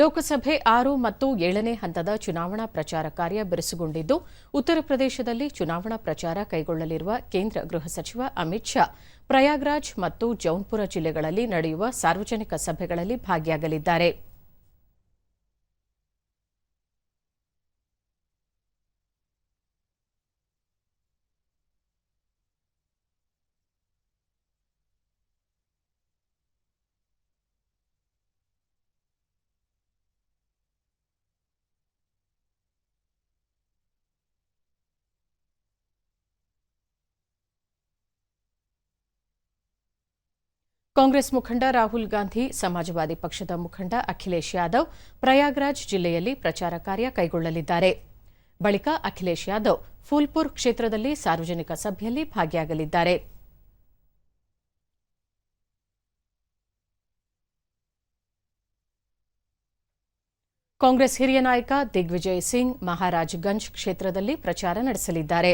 ಲೋಕಸಭೆ ಆರು ಮತ್ತು ಏಳನೇ ಹಂತದ ಚುನಾವಣಾ ಪ್ರಚಾರ ಕಾರ್ಯ ಬಿರುಸುಗೊಂಡಿದ್ದು, ಉತ್ತರ ಪ್ರದೇಶದಲ್ಲಿ ಚುನಾವಣಾ ಪ್ರಚಾರ ಕೈಗೊಳ್ಳಲಿರುವ ಕೇಂದ್ರ ಗೃಹ ಸಚಿವ ಅಮಿತ್ ಶಾ, ಪ್ರಯಾಗ್ರಾಜ್ ಮತ್ತು ಜೌನ್ಪುರ ಜಿಲ್ಲೆಗಳಲ್ಲಿ ನಡೆಯುವ ಸಾರ್ವಜನಿಕ ಸಭೆಗಳಲ್ಲಿ ಭಾಗಿಯಾಗಲಿದ್ದಾರೆ. ಕಾಂಗ್ರೆಸ್ ಮುಖಂಡ ರಾಹುಲ್ ಗಾಂಧಿ, ಸಮಾಜವಾದಿ ಪಕ್ಷದ ಮುಖಂಡ ಅಖಿಲೇಶ್ ಯಾದವ್, ಪ್ರಯಾಗ್ರಾಜ್ ಜಿಲ್ಲೆಯಲ್ಲಿ ಪ್ರಚಾರ ಕಾರ್ಯ ಕೈಗೊಳ್ಳಲಿದ್ದಾರೆ. ಬಳಿಕ ಅಖಿಲೇಶ್ ಯಾದವ್ ಫೂಲ್ಪುರ್ ಕ್ಷೇತ್ರದಲ್ಲಿ ಸಾರ್ವಜನಿಕ ಸಭೆಯಲ್ಲಿ ಭಾಗಿಯಾಗಲಿದ್ದಾರೆ. ಕಾಂಗ್ರೆಸ್ ಹಿರಿಯ ನಾಯಕ ದಿಗ್ವಿಜಯ್ ಸಿಂಗ್ ಮಹಾರಾಜ್ಗಂಜ್ ಕ್ಷೇತ್ರದಲ್ಲಿ ಪ್ರಚಾರ ನಡೆಸಲಿದ್ದಾರೆ.